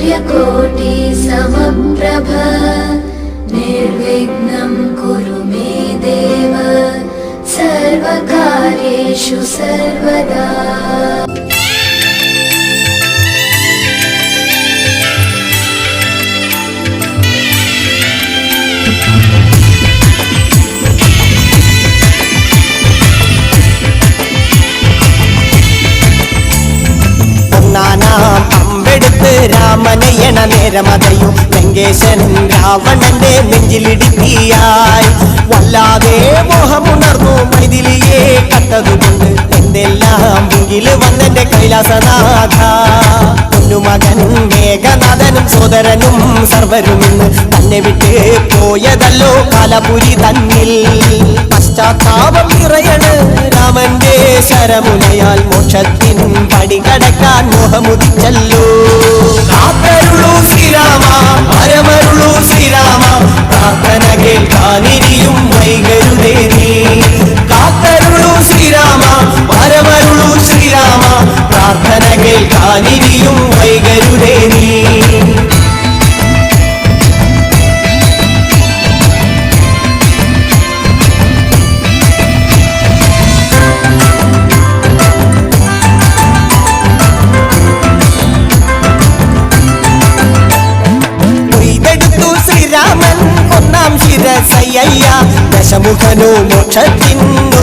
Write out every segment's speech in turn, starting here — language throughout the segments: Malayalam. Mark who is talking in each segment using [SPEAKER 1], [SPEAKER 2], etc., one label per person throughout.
[SPEAKER 1] सूर्यकोटि समप्रभ निर्विघ्नं कुरु मे देव सर्वकार्येषु सर्वदा
[SPEAKER 2] നേരമതയും ലങ്കേശനും രാവണന്റെ നെഞ്ചിലിടുക്കിയായി വല്ലാതെ മോഹമുണർന്നു മൈതിലിയെ കണ്ടതുകൊണ്ട് എന്തെല്ലാം മുങ്കിൽ വന്നെന്റെ കൈലാസനാഥ. പൊന്നുമകനും മേഘനാഥനും സോദരനും സർവരും തന്നെ വിട്ട് പോയതല്ലോ കാലപുരി തന്നിൽ. പശ്ചാത്താപം നിറയണ്. രാമന്റെ ശരമുനയാൽ മോക്ഷത്തിൻ പടി കടക്കാൻ മോഹമുദിച്ചല്ലോ. കാത്തരുളൂ ശ്രീരാമ പരമരുളൂ ശ്രീരാമ പ്രാർത്ഥന കേൾക്കാനിരിയും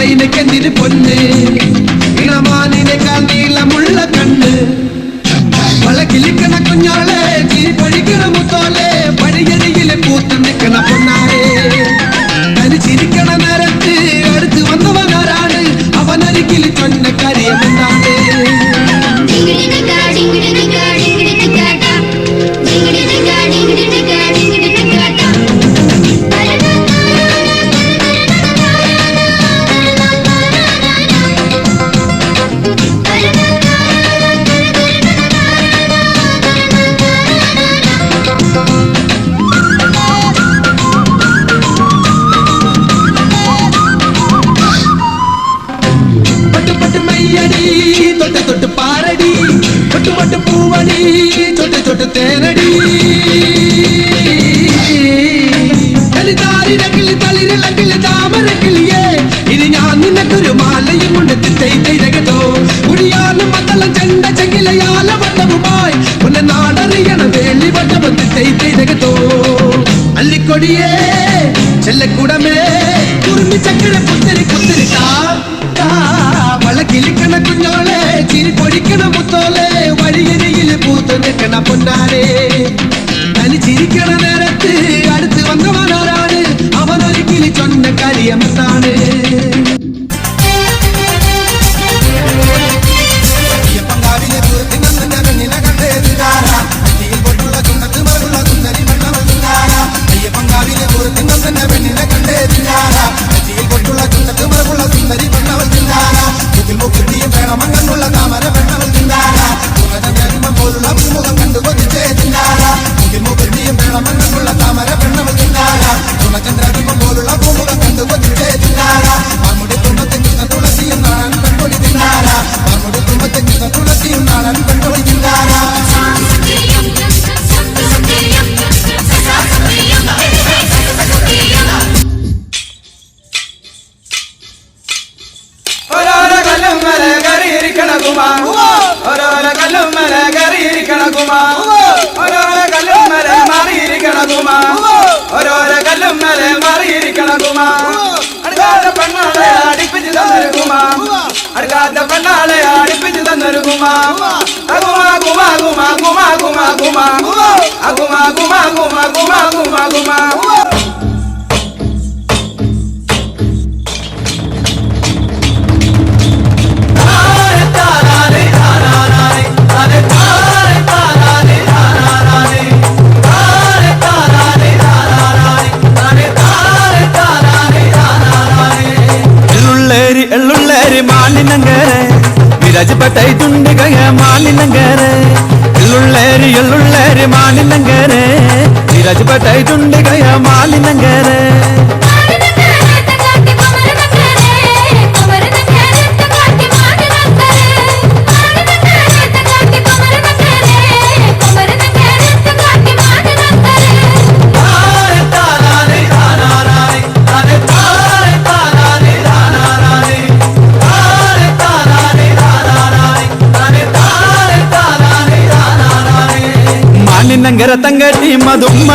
[SPEAKER 3] മൈനക്കെന്തിന് പൊന്ന്? ഇളമാനിനേക്കാൾ നീളമുള്ള കണ്ണ്. വളക്കിലിക്കണ കുഞ്ഞോളെ ചിരി പഴിക്കണ മുത്തോലെ വഴിയരികിലെ പൂത്ത് നിൽക്കണ പൊന്നാരെ തനി ചിരിക്കണ നേരത്ത് അടുത്ത് വന്നവനാരാണ്? അവനരികിൽ ചൊന്ന ചൊട്ട് ചൊട്ട് തേനടി തലിതാരിരക്കിളി തളിരിളക്കിളി താമരക്കിളിയേ ഇനി ഞാൻ നിനക്കൊരു മാലയും കൊണ്ട് തിത്തൈതോ കുടിയാലും മത്തളം ചെണ്ട ചെങ്കിലയാല വട്ടവുമായി ഉന്നെ നാടറിയണ വേളി വട്ടവൻ തിത്തൈതോ അല്ലിക്കൊടിയേ ചെല്ലക്കുടമേ കുറുമി ചക്കര പുത്തരി പുത്തരി താ വളക്കിലിക്കണ കുഞ്ഞോളെ ചിരി പൊടിക്കണ മുത്തോലെ വഴിയരിയിൽ പൂത്ത് പൊന്നാരെ തനി ചിരിക്കണ നേരത്ത് മേലെ
[SPEAKER 4] മാറിയിരിക്കണ കുമാ അടുക്കാത്ത പെണ്ണാളെ അടിപ്പിച്ച് തന്നൊരു കുമാ അടുക്കാത്ത പെണ്ണാളെ അടിപ്പിച്ച് തന്നൊരു കുമാ കുമാ കുമാ കുമാ കുമാ കുമാ. കുമാ കുമാ കുമാ കുമാ കുമാ കുമാ കുമാ.
[SPEAKER 5] രാജപട്ടൈ തുണ്ടികയ ഉള്ളുള്ളേരി ഉള്ളുള്ളേരി എള്ളുള്ളേര് മാലിലങ്കരെ രാജപട്ടൈ തുണ്ടികയ മാലിനങ്കരെ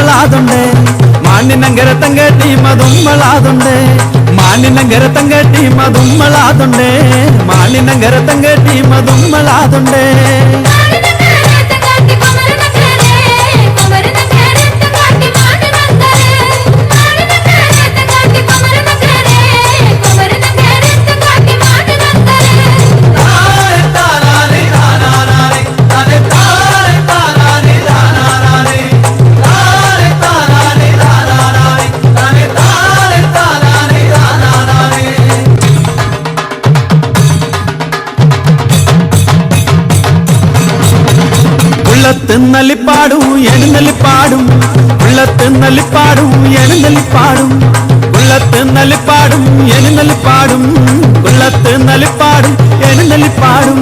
[SPEAKER 5] దుమ్మలాదుండే మాన్నినంగర తంగటి మా దుమ్మలాదుండే మాన్నినంగర తంగటి మా దుమ్మలాదుండే మాన్నినంగర తంగటి మా దుమ్మలాదుండే ഉള്ളത്തെന്നലിപ്പാടും പാടും ഉള്ളത്തെന്നലിപ്പാടും പാടും ഉള്ളത്തെന്നലിപ്പാടും പാടും ഉള്ളത്തെന്നലിപ്പാടും പാടും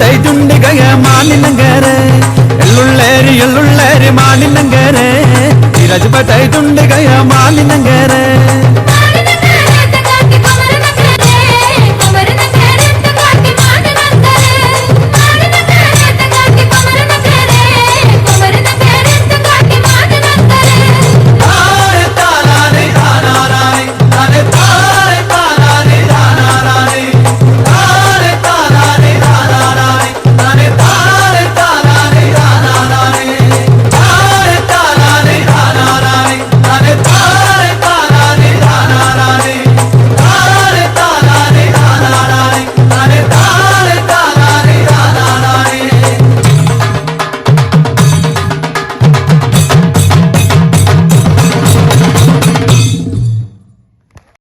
[SPEAKER 5] തൈ തുണ്ടി കയ മാനിനങ്കരെ എല്ലുള്ളേരി എല്ലുള്ളേരി മാനിനങ്കരെ ഇരജ്പ തൈ തുണ്ടി കയ മാനിനങ്കരെ